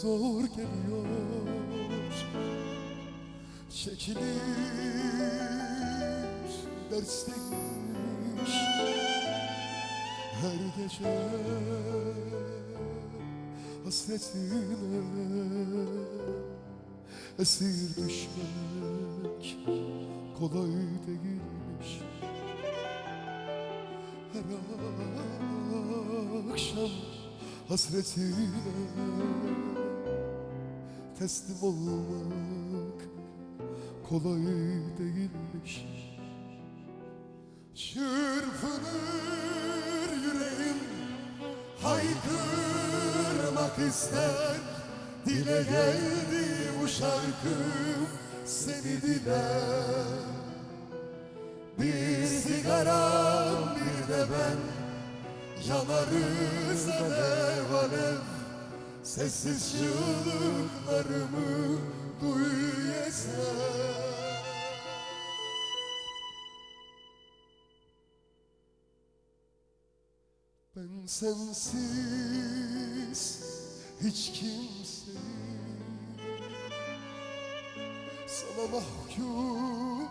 zor geliyor. Çekilir dersteymiş Her gece hasretine Esir düşmek kolay değilmiş. Her akşam hasretine teslim olmak kolay değilmiş Çırpınır yüreğim haykırmak ister. Dile geldi bu şarkım seni diler. Bir sigaram bir de ben Yanarız alev alev Sessiz çığlıklarımı duy yeter Ben sensiz hiç kimseyim. Sana mahkum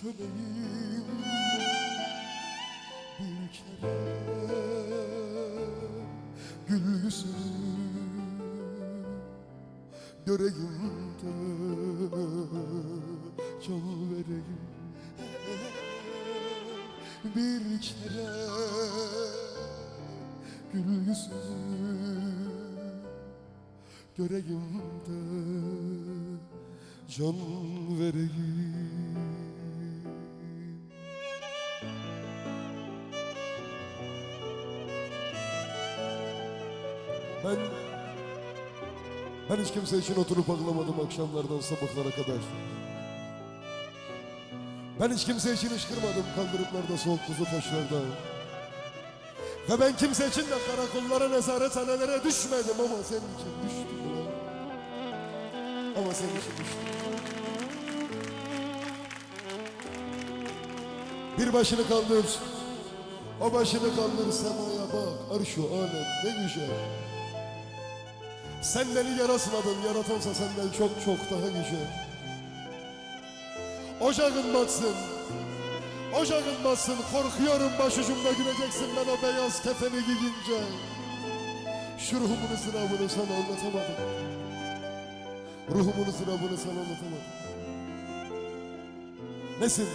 köleyim yüzünü Göreyim de can vereyim. Bir kere gül yüzünü göreyim de can vereyim. Ben ben hiç kimse için oturup ağlamadım akşamlardan sabahlara kadar. Ben hiç kimse için ışkırmadım kaldırımlarda soğuk buzlu taşlarda. Ve ben kimse için de karakollara nezarethanelere düşmedim ama senin için düştüm. Ama senin için düştüm. Bir başını kaldır. O başını kaldır semaya bak. Arş o alem ne güzel. Sen beni yarasmadın, yaratansa senden çok çok daha güzel. Ocağın batsın. Ocağın batsın. Korkuyorum başucumda güleceksin ben o beyaz kefeni giyince. Şu ruhumun ızdırabını sana anlatamadım. Ruhumun ızdırabını sana anlatamadım. Nesin?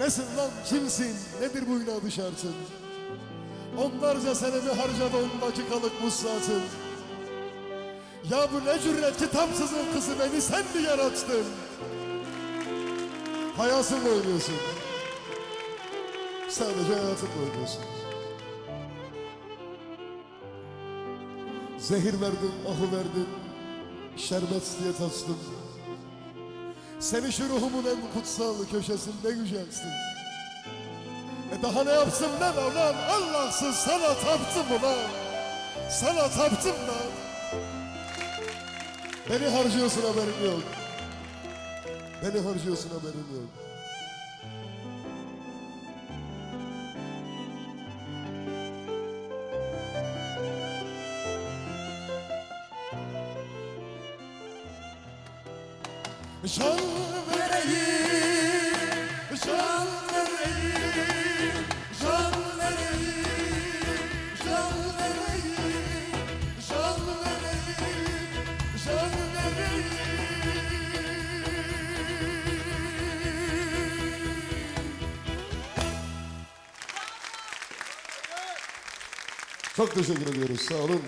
Nesin lan kimsin? Nedir bu inadı şartın? Onlarca senemi harcadı on dakikalık muslatın. Ya bu ne cüret kitapsızın kızı beni sen mi yarattın? Hayatınla oynuyorsun. Sadece hayatınla oynuyorsun. Zehir verdin, ahı verdin. Şerbet diye tattım. Seni şu ruhumun en kutsal köşesinde yücelsin. E daha ne yapsın ben ulan Allahsız sana taptım ulan. Sana taptım lan. Beni harcıyorsun haberin yok. Beni harcıyorsun haberin yok. Can vereyim, can Çok teşekkür ediyoruz. Sağ olun.